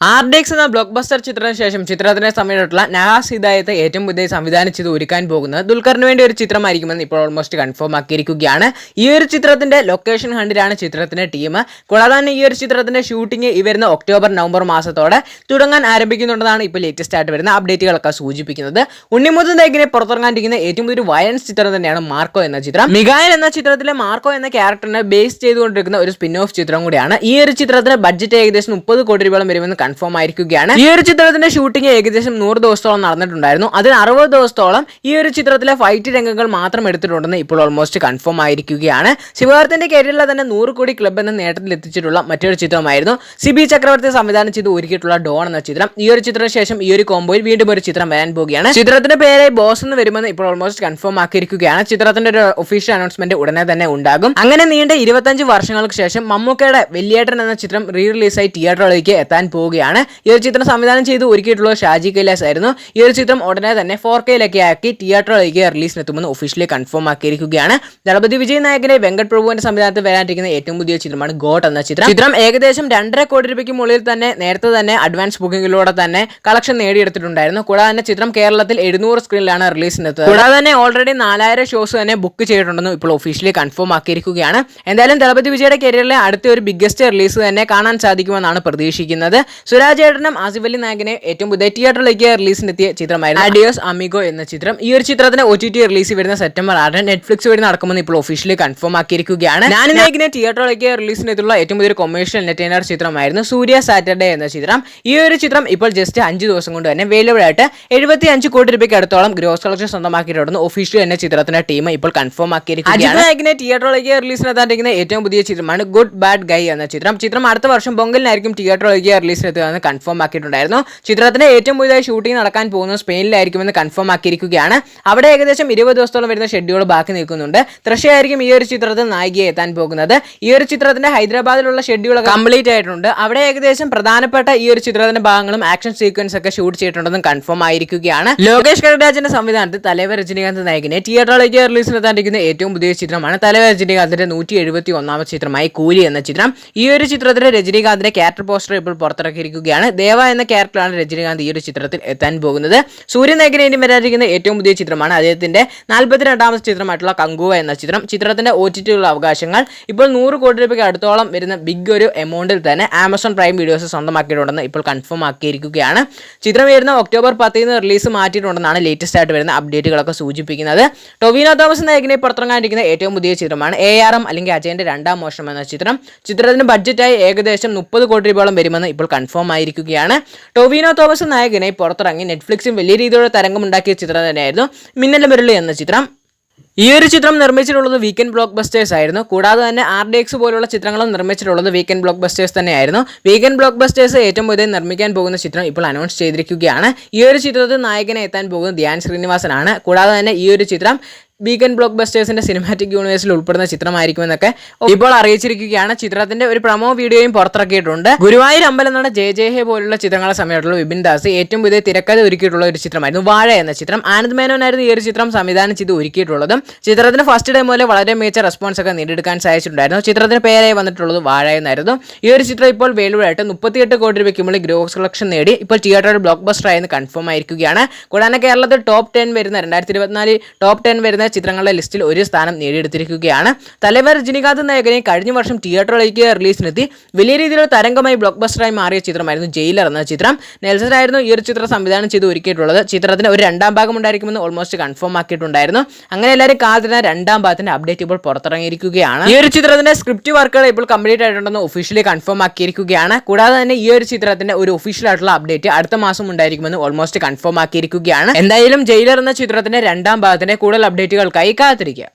ആർഡെക്സ് എന്ന block buster ചിത്രത്തിന് ശേഷം ചിത്രത്തിന്റെ സമയത്തുള്ള നഹാസ് ഹിദായത്തെ ഏറ്റവും പുതിയ സംവിധാനം ചെയ്ത് ഒരുക്കാൻ പോകുന്നത് ദുൽഖറിന് വേണ്ടി ഒരു ചിത്രമായിരിക്കുമെന്ന് ഇപ്പോൾ ഓൾമോസ്റ്റ് കൺഫേം ആക്കിയിരിക്കുകയാണ്. ഈ ഒരു ചിത്രത്തിന്റെ ലൊക്കേഷൻ ഹണ്ടിലാണ് ചിത്രത്തിന്റെ ടീം കൂടാതെ തന്നെ ഈ ഒരു ചിത്രത്തിന്റെ ഷൂട്ടിംഗ് ഈ വരുന്ന ഒക്ടോബർ നവംബർ മാസത്തോടെ തുടങ്ങാൻ ആരംഭിക്കുന്നുണ്ടെന്നാണ് ഇപ്പോൾ ലേറ്റസ്റ്റ് ആയിട്ട് വരുന്ന അപ്ഡേറ്റുകളൊക്കെ സൂചിപ്പിക്കുന്നത്. ഉണ്ണിമുത്തൻ തേക്കിനെ പുറത്തിറങ്ങാണ്ടിരിക്കുന്ന ഏറ്റവും പുതിയ വയലൻസ് ചിത്രം തന്നെയാണ് മാർക്കോ എന്ന ചിത്രം. മികായൻ എന്ന ചിത്രത്തിലെ മാർക്കോ എന്ന ക്യാരക്ടറിനെ ബേസ് ചെയ്തുകൊണ്ടിരിക്കുന്ന ഒരു സ്പിൻ ഓഫ് ചിത്രം കൂടിയാണ്. ഈ ഒരു ചിത്രത്തിന്റെ ബഡ്ജറ്റ് ഏകദേശം മുപ്പത് കോടി രൂപയോളം വരുമെന്ന് കൺഫേം ആയിരിക്കുകയാണ്. ഈ ഒരു ചിത്രത്തിന്റെ ഷൂട്ടിംഗ് ഏകദേശം നൂറ് ദിവസത്തോളം നടന്നിട്ടുണ്ടായിരുന്നു. അതിൽ അറുപത് ദിവസത്തോളം ഈ ഒരു ചിത്രത്തിലെ ഫൈറ്റ് രംഗങ്ങൾ മാത്രം എടുത്തിട്ടുണ്ടെന്ന് ഇപ്പോൾ ഓൾമോസ്റ്റ് കൺഫേം ആയിരിക്കുകയാണ്. ശിവകാർത്തിന്റെ കരിയറിലെ തന്നെ നൂറ് കോടി ക്ലബ് എന്ന നേട്ടത്തിൽ എത്തിച്ചിട്ടുള്ള മറ്റൊരു ചിത്രമായിരുന്നു. സിബി ചക്രവർത്തി സംവിധാനം ചെയ്ത് ഒരുക്കിയിട്ടുള്ള ഡോൺ എന്ന ചിത്രം. ഈ ഒരു ചിത്രത്തിന് ശേഷം ഈ ഒരു കോംബോയിൽ വീണ്ടും ഒരു ചിത്രം വരാൻ പോവുകയാണ്. ചിത്രത്തിന്റെ പേരായി ബോസ് എന്ന് വരുമെന്ന് ഇപ്പോൾ ഓൾമോസ്റ്റ് കൺഫേം ആക്കിയിരിക്കുകയാണ്. ചിത്രത്തിന്റെ ഒരു ഒഫീഷ്യൽ അനൗൺസ്മെന്റ് ഉടനെ തന്നെ ഉണ്ടാകും. അങ്ങനെ നീണ്ട ഇരുപത്തഞ്ച് വർഷങ്ങൾക്ക് ശേഷം മമ്മൂക്കയുടെ വെല്ലിയേട്ടൻ എന്ന ചിത്രം റീ റിലീസായി തിയേറ്ററുകളിലേക്ക് എത്താൻ പോവുകയാണ്. ഈ ഒരു ചിത്രം സംവിധാനം ചെയ്ത് ഒരുക്കിയിട്ടുള്ള ഷാജി കൈലാസ് ആയിരുന്നു. ഈ ഒരു ചിത്രം ഉടനെ തന്നെ ഫോർ കെയിലൊക്കെ ആക്കി തിയേറ്ററിലേക്ക് റിലീസിനെത്തുമെന്ന് ഒഫീഷ്യലി കൺഫേം ആക്കിയിരിക്കുകയാണ്. ദളപതി വിജയ് നായകനെ വെങ്കട് പ്രഭുവിന്റെ സംവിധാനത്തിൽ വരാനിരിക്കുന്ന ഏറ്റവും പുതിയ ചിത്രമാണ് ഗോട്ട് എന്ന ചിത്രം. ചിത്രം ഏകദേശം രണ്ടര കോടി രൂപയ്ക്ക് മുകളിൽ തന്നെ നേരത്തെ തന്നെ അഡ്വാൻസ് ബുക്കിംഗിലൂടെ തന്നെ കളക്ഷൻ നേടിയെടുത്തിട്ടുണ്ടായിരുന്നു. കൂടാതെ തന്നെ ചിത്രം കേരളത്തിൽ എഴുന്നൂറ് സ്ക്രീനിലാണ് റിലീസിനെത്തുന്നത് കൂടാതെ തന്നെ ഓൾറെഡി നാലായിരം ഷോസ് തന്നെ ബുക്ക് ചെയ്തിട്ടുണ്ടെന്ന് ഇപ്പോൾ ഒഫീഷ്യലി കൺഫേം ആക്കിയിരിക്കുകയാണ്. എന്തായാലും ദളപതി വിജയുടെ കരിയറിലെ അടുത്ത ഒരു ബിഗ്ഗസ്റ്റ് റിലീസ് തന്നെ കാണാൻ സാധിക്കുമെന്നാണ് പ്രതീക്ഷിക്കുന്നത്. സുരാജ് ഏട്ടനും ആസിഫ് അലി നായകനെ ഏറ്റവും പുതിയ തിയേറ്ററിലേക്ക് റിലീസിനെത്തിയ ചിത്രമായിരുന്നു. അഡിയോസ് അമിഗോ എന്ന ചിത്രം ഈ ഒരു ചിത്രത്തിന് ഒ ടി ടി റിലീസ് വരുന്ന സെപ്റ്റംബർ ആറിന് നെറ്റ്ഫ്ലിക്സ് വഴി നടക്കുമെന്ന് ഇപ്പോൾ ഒഫീഷ്യലി കൺഫേം ആക്കിയിരിക്കുകയാണ്. ഞാൻ നായകനെ തിയേറ്ററിലേക്ക് റിലീസിനെത്തിയുള്ള ഏറ്റവും പുതിയ കൊമേഴ്ഷ്യൽ എന്റർടൈനർ ചിത്രമായിരുന്നു സൂര്യ സാറ്റർഡേ എന്ന ചിത്രം. ഈ ഒരു ചിത്രം ഇപ്പോൾ ജസ്റ്റ് അഞ്ച് ദിവസം കൊണ്ട് തന്നെ അവൈലബിൾ ആയിട്ട് എഴുപത്തി അഞ്ച് കോടി രൂപയ്ക്ക് അടുത്തോളം ഗ്രോസ് കളക്ഷൻ സ്വന്തമാക്കിയിട്ടുണ്ടെന്ന് ഒഫീഷ്യലി എന്ന ചിത്രത്തിന്റെ ടീം ഇപ്പോൾ കൺഫേം ആക്കിയിരിക്കുകയാണ്. നായകനെ തിയേറ്ററിലേക്ക് റിലീസിനെത്താണ്ടിരിക്കുന്ന ഏറ്റവും പുതിയ ചിത്രമാണ് ഗുഡ് ബാഡ് ഗൈ എന്ന ചിത്രം. ചിത്രം അടുത്ത വർഷം പൊങ്കലിനായിരിക്കും തിയേറ്ററിലേക്ക് റിലീസിനെത്തുകയെന്ന് കൺഫേം ആക്കിയിട്ടുണ്ടായിരുന്നു. ചിത്രത്തിന്റെ ഏറ്റവും പുതിയതായി ഷൂട്ടിംഗ് നടക്കാൻ പോകുന്നത് സ്പെയിനിലായിരിക്കുമെന്ന് കൺഫേം ആക്കിയിരിക്കുകയാണ്. അവിടെ ഏകദേശം ഇരുപത് ദിവസത്തോളം വരുന്ന ഷെഡ്യൂൾ ബാക്കി നിൽക്കുന്നുണ്ട്. തൃശയായിരിക്കും ഈ ഒരു ചിത്രത്തിൽ നായികയെ എത്താൻ പോകുന്നത്. ഈ ഒരു ചിത്രത്തിന്റെ ഹൈദരാബാദിലുള്ള ഷെഡ്യൂൾ കംപ്ലീറ്റ് ആയിട്ടുണ്ട്. അവിടെ ഏകദേശം പ്രധാനപ്പെട്ട ഈ ഒരു ചിത്രത്തിന്റെ ഭാഗങ്ങളും ആക്ഷൻ സീക്വൻസ് ഒക്കെ ഷൂട്ട് ചെയ്തിട്ടുണ്ടെന്നും കൺഫേം ആയിരിക്കുകയാണ്. ലോകേഷ് കരരാജന്റെ സംവിധാനത്തിൽ തലവർ രജനീകാന്ത് നായകനെ തിയേറ്ററിലേക്ക് റിലീസിനെത്താണ്ടിരിക്കുന്ന ഏറ്റവും പുതിയ ചിത്രമാണ് തലവർ രജനീകാന്തിന്റെ നൂറ്റി എഴുപത്തി ഒന്നാമത് ചിത്രമായി കൂലി എന്ന ചിത്രം. ഈ ഒരു ചിത്രത്തിന്റെ രജനീകാന്തിന്റെ ക്യാരക്ടർ പോസ്റ്റർ ഇപ്പോൾ പുറത്തിറക്കിയിരിക്കുകയാണ് ദേവ എന്ന ക്യാരക്ടറാണ് രജനീകാന്ത് ഈ ഒരു ചിത്രത്തിൽ എത്താൻ പോകുന്നത്. സൂര്യനായകനെ വരാതിരിക്കുന്ന ഏറ്റവും പുതിയ ചിത്രമാണ് അദ്ദേഹത്തിന്റെ നാൽപ്പത്തിരണ്ടാമത്തെ ചിത്രമായിട്ടുള്ള കങ്കുവ എന്ന ചിത്രം. ചിത്രത്തിന്റെ ഒ ടി ടിയുള്ള അവകാശങ്ങൾ. ഇപ്പോൾ നൂറ് കോടി രൂപയ്ക്ക് അടുത്തോളം വരുന്ന ബിഗ് ഒരു എമൗണ്ടിൽ തന്നെ ആമസോൺ പ്രൈം വീഡിയോസ് സ്വന്തമാക്കിയിട്ടുണ്ടെന്ന് ഇപ്പോൾ കൺഫേം ആക്കിയിരിക്കുകയാണ്. ചിത്രം വരുന്ന ഒക്ടോബർ പത്തിന് റിലീസ് മാറ്റിയിട്ടുണ്ടെന്നാണ് ലേറ്റസ്റ്റ് ആയിട്ട് വരുന്ന അപ്ഡേറ്റുകളൊക്കെ സൂചിപ്പിക്കുന്നത്. ടൊവിനോ തോമസ് നായകനെ പുറത്തിറങ്ങാനിരിക്കുന്ന ഏറ്റവും പുതിയ ചിത്രമാണ് എ ആർ എം അല്ലെങ്കിൽ അജയന്റെ രണ്ടാം മോഷണം എന്ന ചിത്രം. ചിത്രത്തിന് ബഡ്ജറ്റായി ഏകദേശം മുപ്പത് കോടി രൂപയോളം വരുമെന്ന് ഇപ്പോൾ കൺഫേം ആയിരിക്കുകയാണ്. ടൊവിനോ തോമസ് നായകനെ പുറത്തിറങ്ങി നെറ്റ്ഫ്ലിക്സും വലിയ രീതിയിലുള്ള തരംഗമുണ്ടാക്കിയ ചിത്രം തന്നെയായിരുന്നു മിന്നൽ മുരളി എന്ന ചിത്രം. ഈ ഒരു ചിത്രം നിർമ്മിച്ചിട്ടുള്ളത് വീക്കെൻഡ് ബ്ലോക്ക് ബസ്റ്റേഴ്സ് ആയിരുന്നു. കൂടാതെ തന്നെ ആർ ഡി എക്സ് പോലുള്ള ചിത്രങ്ങളും നിർമ്മിച്ചിട്ടുള്ളത് വീക്കെൻഡ് ബ്ലോക്ക് ബസ്റ്റേഴ്സ് തന്നെയായിരുന്നു. വീക്കെൻഡ് ബ്ലോക്ക് ബസ്റ്റേഴ്സ് ഏറ്റവും പുതിയ നിർമ്മിക്കാൻ പോകുന്ന ചിത്രം ഇപ്പോൾ അനൗൺസ് ചെയ്തിരിക്കുകയാണ്. ഈ ഒരു ചിത്രത്തിൽ നായകനെ എത്താൻ പോകുന്നത് ധ്യാൻ ശ്രീനിവാസനാണ്. കൂടാതെ തന്നെ ഈ ഒരു ചിത്രം വീക്കെൻഡ് ബ്ലോക്ക് ബസ്റ്റേഴ്സിന്റെ സിനിമാറ്റിക് യൂണിവേഴ്സിൽ ഉൾപ്പെടുന്ന ചിത്രമായിരിക്കുമെന്നൊക്കെ ഇപ്പോൾ അറിയിച്ചിരിക്കുകയാണ്. ചിത്രത്തിന്റെ ഒരു പ്രമോ വീഡിയോയും പുറത്തിറക്കിയിട്ടുണ്ട്. ഗുരുവായൂർ അമ്പലം നട ജെ ജെ ഹെ പോലുള്ള ചിത്രങ്ങളെ സമയത്തുള്ള വിപിൻ ദാസ് ഏറ്റവും പുതിയ തിരക്കഥ ഒരുക്കിയിട്ടുള്ള ഒരു ചിത്രമായിരുന്നു വാഴ എന്ന ചിത്രം. ആനന്ദ് മേനോനായിരുന്നു ഈ ഒരു ചിത്രം സംവിധാനം ചെയ്ത് ഒരുക്കിയിട്ടുള്ളതും. ചിത്രത്തിന് ഫസ്റ്റ് ഡേ മുതലേ വളരെ മികച്ച റെസ്പോൺസ് ഒക്കെ നേടിയെടുക്കാൻ സാധിച്ചിട്ടുണ്ടായിരുന്നു. ചിത്രത്തിന് പേരായി വന്നിട്ടുള്ളത് വാഴ എന്നായിരുന്നു. ഈ ഒരു ചിത്രം ഇപ്പോൾ വേലുവായിട്ട് മുപ്പത്തിയെട്ട് കോടി രൂപയ്ക്ക് മുകളിൽ ഗ്രോസ് കളക്ഷൻ നേടി ഇപ്പോൾ തിയേറ്ററിൽ ബ്ലോക്ക് ബസ്റ്റർ ആയെന്ന് കൺഫേം ആയിരിക്കുകയാണ്. കൂടാതെ കേരളത്തിൽ ടോപ്പ് ടെൻ വരുന്ന രണ്ടായിരത്തി ഇരുപത്തിനാല് ടോപ്പ് ടെൻ വരുന്ന ചിത്രങ്ങളുടെ ലിസ്റ്റിൽ ഒരു സ്ഥാനം നേടിയെടുത്തിരിക്കുകയാണ്. തലവർ രജനികാന്ത് നായകനെ കഴിഞ്ഞ വർഷം തിയേറ്ററിലേക്ക് റിലീസിനെത്തി. വലിയ രീതിയിലുള്ള തരംഗമായി ബ്ലോക്ക് ബസ്റ്ററായി മാറിയ ചിത്രമായിരുന്നു ജയിലർ എന്ന ചിത്രം. നെൽസൺ ആയിരുന്നു ഈ ഒരു ചിത്രം സംവിധാനം ചെയ്ത് ഒരുക്കിയിട്ടുള്ളത്. ചിത്രത്തിന് ഒരു രണ്ടാം ഭാഗം ഉണ്ടായിരിക്കുമെന്ന് ഓൾമോസ്റ്റ് കൺഫേം ആക്കിയിട്ടുണ്ടായിരുന്നു. അങ്ങനെ എല്ലാവരും കാത്തിരുന്ന രണ്ടാം ഭാഗത്തിന്റെ അപ്ഡേറ്റ് ഇപ്പോൾ പുറത്തിറങ്ങിയിരിക്കുകയാണ്. ഈ ഒരു ചിത്രത്തിന്റെ സ്ക്രിപ്റ്റ് വർക്കുകൾ ഇപ്പോൾ കംപ്ലീറ്റ് ആയിട്ടുണ്ടെന്ന് ഒഫീഷ്യലി കൺഫേം ആക്കിയിരിക്കുകയാണ്. കൂടാതെ തന്നെ ഈ ഒരു ചിത്രത്തിന്റെ ഒരു ഒഫീഷ്യൽ ആയിട്ടുള്ള അപ്ഡേറ്റ് അടുത്ത മാസം ഉണ്ടായിരിക്കുമെന്ന് ഓൾമോസ്റ്റ് കൺഫേം ആക്കിയിരിക്കുകയാണ്. എന്തായാലും ജയിലർ എന്ന ചിത്രത്തിന്റെ രണ്ടാം ഭാഗത്തിന്റെ കൂടുതൽ അപ്ഡേറ്റുകൾക്കായി കാത്തിരിക്കുക